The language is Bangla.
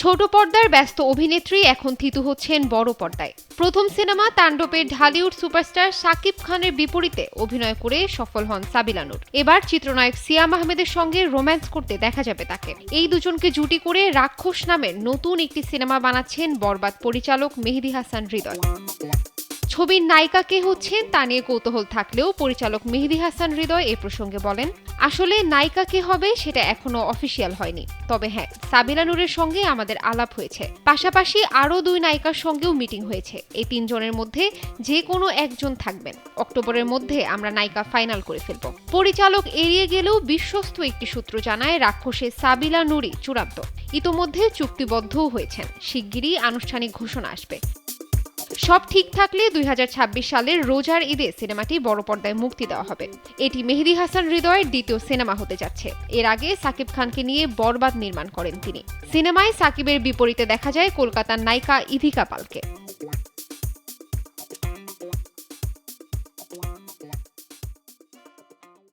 ছোট পর্দার ব্যস্ত অভিনেত্রী এখন থিতু হচ্ছেন বড় পর্দায়। প্রথম সিনেমা তাণ্ডবের ঢালিউড সুপারস্টার শাকিব খানের বিপরীতে অভিনয় করে সফল হন সাবিলা নূর। এবার চিত্রনায়ক সিয়াম আহমেদের সঙ্গে রোম্যান্স করতে দেখা যাবে তাকে। এই দুজনকে জুটি করে রাক্ষস নামের নতুন একটি সিনেমা বানাচ্ছেন বরবাদ পরিচালক মেহেদি হাসান হৃদয়। ছবির নায়িকা কে হচ্ছেন তা নিয়ে কৌতূহল থাকলেও পরিচালক মেহেদি হাসান হৃদয় এ প্রসঙ্গে বলেন, আসলে নায়িকা কে হবে সেটা এখনও অফিসিয়াল হয়নি। তবে হ্যাঁ সাবিলা নূরের সঙ্গে আমাদের আলাপ হয়েছে। পাশাপাশি আরও দুই নায়িকার সঙ্গেও মিটিং হয়েছে। এই তিনজনের মধ্যে যে কোনো একজন থাকবেন। অক্টোবরের মধ্যে আমরা নায়িকা ফাইনাল করে ফেলব। পরিচালক এড়িয়ে গেলেও বিশ্বস্ত একটি সূত্র জানায়, রাক্ষসে সাবিলা নুরি চূড়ান্ত। ইতোমধ্যে চুক্তিবদ্ধও হয়েছেন। শিগগিরই আনুষ্ঠানিক ঘোষণা আসবে। সব ঠিক থাকলে দুই হাজার ছাব্বিশ সালের রোজার ঈদে সিনেমাটি বড় পর্দায় মুক্তি দেওয়া হবে। এটি মেহেদি হাসান হৃদয়ের দ্বিতীয় সিনেমা হতে যাচ্ছে। এর আগে সাকিব খানকে নিয়ে বরবাদ নির্মাণ করেন তিনি। সিনেমায় সাকিবের বিপরীতে দেখা যায় কলকাতার নায়িকা ইধিকা পালকে।